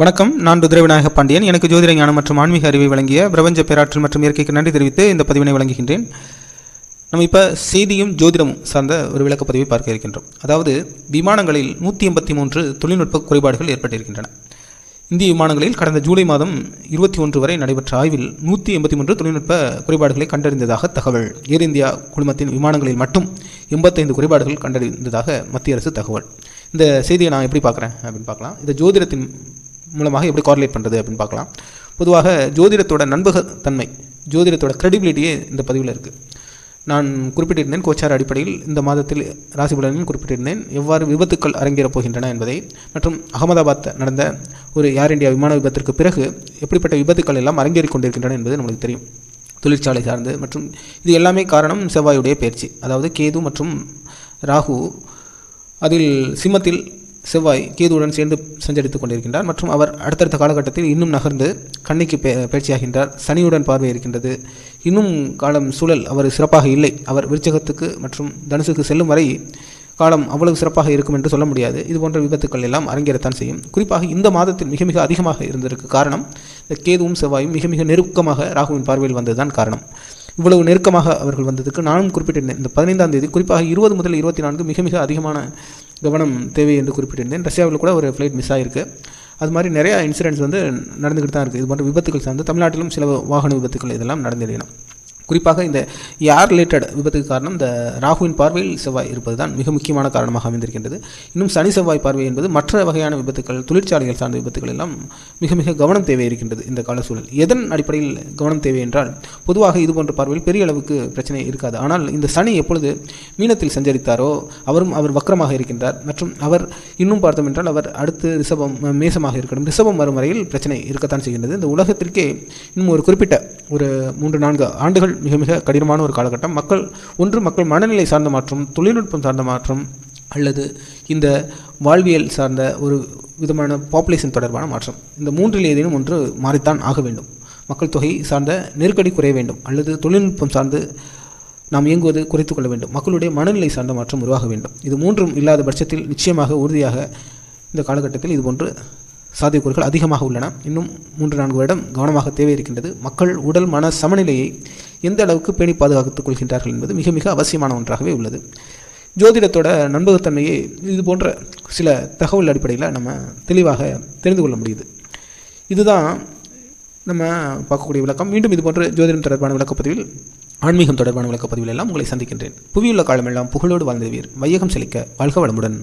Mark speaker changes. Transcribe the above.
Speaker 1: வணக்கம். நான் ருத்ரவிநாயக பாண்டியன். எனக்கு ஜோதிட ஞானம் மற்றும் ஆன்மீக அறிவை வழங்கிய பிரபஞ்ச பேராற்றல் மற்றும் இயற்கைக்கு நன்றி தெரிவித்து இந்த பதிவினை வழங்குகின்றேன். நம்ம இப்போ செய்தியும் ஜோதிடமும் சார்ந்த ஒரு விளக்கப்பதிவை பார்க்க இருக்கின்றோம். அதாவது விமானங்களில் நூற்றி எண்பத்தி மூன்று தொழில்நுட்ப குறைபாடுகள் ஏற்பட்டிருக்கின்றன. இந்திய விமானங்களில் கடந்த ஜூலை மாதம் இருபத்தி ஒன்று வரை நடைபெற்ற ஆய்வில் நூற்றி எண்பத்தி மூன்று தொழில்நுட்ப குறைபாடுகளை கண்டறிந்ததாக தகவல். ஏர் இந்தியா குழுமத்தின் விமானங்களில் மட்டும் எண்பத்தைந்து குறைபாடுகள் கண்டறிந்ததாக மத்திய அரசு தகவல். இந்த செய்தியை நான் எப்படி பார்க்குறேன் அப்படின்னு பார்க்கலாம். இந்த ஜோதிடத்தின் மூலமாக எப்படி கோரிலேட் பண்ணுறது அப்படின்னு பார்க்கலாம். பொதுவாக ஜோதிடத்தோட நண்பகத்தன்மை ஜோதிடத்தோட க்ரெடிபிலிட்டியே இந்த பதிவில் இருக்குது நான் குறிப்பிட்டிருந்தேன் கோச்சார் அடிப்படையில் இந்த மாதத்தில் ராசி பலனில் குறிப்பிட்டிருந்தேன். எவ்வாறு விபத்துக்கள் அரங்கேறப் போகின்றன என்பதை மற்றும் அகமதாபாத் நடந்த ஒரு ஏர் இந்தியா விமான விபத்திற்கு பிறகு எப்படிப்பட்ட விபத்துக்கள் எல்லாம் அரங்கேறிக் கொண்டிருக்கின்றன என்பது நம்மளுக்கு தெரியும். தொழிற்சாலை சார்ந்து மற்றும் இது எல்லாமே காரணம் செவ்வாயுடைய பயிற்சி. அதாவது கேது மற்றும் ராகு அதில் சிம்மத்தில் செவ்வாய் கேதுவுடன் சேர்ந்து சஞ்சரித்துக் கொண்டிருக்கின்றார் மற்றும் அவர் அடுத்தடுத்த காலகட்டத்தில் இன்னும் நகர்ந்து கண்ணிக்கு பே பயிற்சியாகின்றார் சனியுடன் பார்வை இருக்கின்றது இன்னும் காலம் சூழல் அவர் சிறப்பாக இல்லை. அவர் விருச்சகத்துக்கு மற்றும் தனுசுக்கு செல்லும் வரை காலம் அவ்வளவு சிறப்பாக இருக்கும் என்று சொல்ல முடியாது. இது போன்ற விபத்துக்கள் எல்லாம் அரங்கேறத்தான் செய்யும். குறிப்பாக இந்த மாதத்தில் மிக மிக அதிகமாக இருந்ததற்கு காரணம் இந்த கேதுவும் செவ்வாயும் மிக மிக நெருக்கமாக ராகுவின் பார்வையில் வந்ததுதான் காரணம். இவ்வளவு நெருக்கமாக அவர்கள் வந்ததுக்கு நானும் குறிப்பிட்டிருந்தேன். இந்த பதினைந்தாம் தேதி குறிப்பாக இருபது முதல் இருபத்தி நான்கு மிக மிக அதிகமான கவனம் தேவை என்று குறிப்பிட்டிருந்தேன். ரஷ்யாவில் கூட ஒரு ஃப்ளைட் மிஸ் ஆகிருக்கு அது மாதிரி நிறையா இன்சிடென்ட்ஸ் வந்து நடந்துக்கிட்டு தான் இருக்குது இது போன்ற விபத்துக்கள் சார்ந்து தமிழ்நாட்டிலும் சில வாகன விபத்துக்கள் இதெல்லாம் நடந்திருக்கணும் குறிப்பாக இந்த ஏர் ரிலேட்டட் விபத்துக்கு காரணம் இந்த ராகுவின் பார்வையில் செவ்வாய் இருப்பது தான் மிக முக்கியமான காரணமாக அமைந்திருக்கின்றது. இன்னும் சனி செவ்வாய் பார்வை என்பது மற்ற வகையான விபத்துக்கள் தொழிற்சாலைகள் சார்ந்த விபத்துக்கள் எல்லாம் மிக மிக கவனம் தேவை இருக்கின்றது இந்த கால சூழல். எதன் அடிப்படையில் கவனம் தேவை என்றால் பொதுவாக இது போன்ற பார்வையில் பெரிய அளவுக்கு பிரச்சனை இருக்காது. ஆனால் இந்த சனி எப்பொழுது மீனத்தில் சஞ்சரித்தாரோ அவரும் அவர் வக்கரமாக இருக்கின்றார் மற்றும் அவர் இன்னும் பார்த்தோம் என்றால் அவர் அடுத்து ரிஷபம் மேசமாக இருக்கணும் ரிஷபம் வரும் வரையில் பிரச்சனை இருக்கத்தான் செய்கின்றது. இந்த உலகத்திற்கே இன்னும் ஒரு குறிப்பிட்ட ஒரு மூன்று நான்கு ஆண்டுகள் மிக மிக கடினமான ஒரு காலகட்டம். மக்கள் ஒன்று மக்கள் மனநிலை சார்ந்த மாற்றம் தொழில்நுட்பம் சார்ந்த மாற்றம் அல்லது இந்த வாழ்வியல் சார்ந்த ஒரு விதமான பாப்புலேஷன் தொடர்பான மாற்றம். இந்த மூன்றில் ஏதேனும் ஒன்று மாறித்தான் ஆக வேண்டும். மக்கள் தொகை சார்ந்த நெருக்கடி குறைய வேண்டும் அல்லது தொழில்நுட்பம் சார்ந்து நாம் இயங்குவது குறைத்து கொள்ள வேண்டும். மக்களுடைய மனநிலை சார்ந்த மாற்றம் உருவாக வேண்டும். இது மூன்றும் இல்லாத பட்சத்தில் நிச்சயமாக உறுதியாக இந்த காலகட்டத்தில் இதுபோன்று சாத்தியக்கூறுகள் அதிகமாக உள்ளன. இன்னும் மூன்று நான்கு வருடம் கவனமாக தேவை இருக்கின்றது மக்கள் உடல் மன சமநிலையை எந்த அளவுக்கு பேணி பாதுகாத்துக் கொள்கின்றார்கள் என்பது மிக மிக அவசியமான ஒன்றாகவே உள்ளது. ஜோதிடத்தோட நண்பகத்தன்மையை இது போன்ற சில தகவல் அடிப்படையில் நம்ம தெளிவாக தெரிந்து கொள்ள முடியுது. இதுதான் நம்ம பார்க்கக்கூடிய விளக்கம். மீண்டும் இது போன்ற ஜோதிடம் தொடர்பான விளக்கப்பதிவில் ஆன்மீகம் தொடர்பான விளக்கப்பதிவில் எல்லாம் உங்களை சந்திக்கின்றேன். புவியுள்ள காலமெல்லாம் புகழோடு வாழ்ந்தவீர் வையகம் செழிக்க வாழ்க வளமுடன்.